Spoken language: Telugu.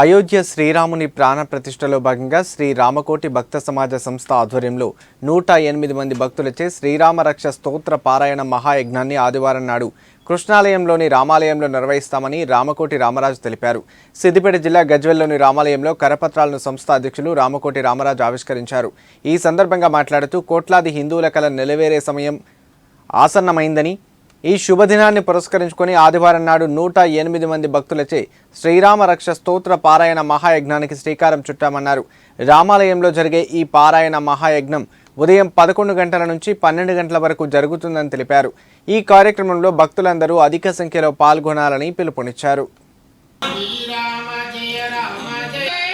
అయోధ్య శ్రీరాముని ప్రాణ ప్రతిష్టలో భాగంగా శ్రీ రామకోటి భక్త సమాజ సంస్థ ఆధ్వర్యంలో నూట ఎనిమిది మంది భక్తులచే శ్రీరామరక్ష స్తోత్ర పారాయణ మహాయజ్ఞాన్ని ఆదివారం నాడు కృష్ణాలయంలోని రామాలయంలో నిర్వహిస్తామని రామకోటి రామరాజు తెలిపారు. సిద్దిపేట జిల్లా గజ్వెల్లోని రామాలయంలో కరపత్రాలను సంస్థ అధ్యక్షులు రామకోటి రామరాజు ఆవిష్కరించారు. ఈ సందర్భంగా మాట్లాడుతూ కోట్లాది హిందువుల కల నెలవేరే సమయం ఆసన్నమైందని ఈ శుభదినాన్ని పురస్కరించుకొని ఆదివారం నాడు నూట ఎనిమిది మంది భక్తులచే శ్రీరామ రక్ష స్తోత్ర పారాయణ మహాయజ్ఞానికి శ్రీకారం చుట్టామన్నారు. రామాలయంలో జరిగే ఈ పారాయణ మహాయజ్ఞం ఉదయం పదకొండు గంటల నుంచి పన్నెండు గంటల వరకు జరుగుతుందని తెలిపారు. ఈ కార్యక్రమంలో భక్తులందరూ అధిక సంఖ్యలో పాల్గొనాలని పిలుపునిచ్చారు. శ్రీరామ జయ రామ జయ.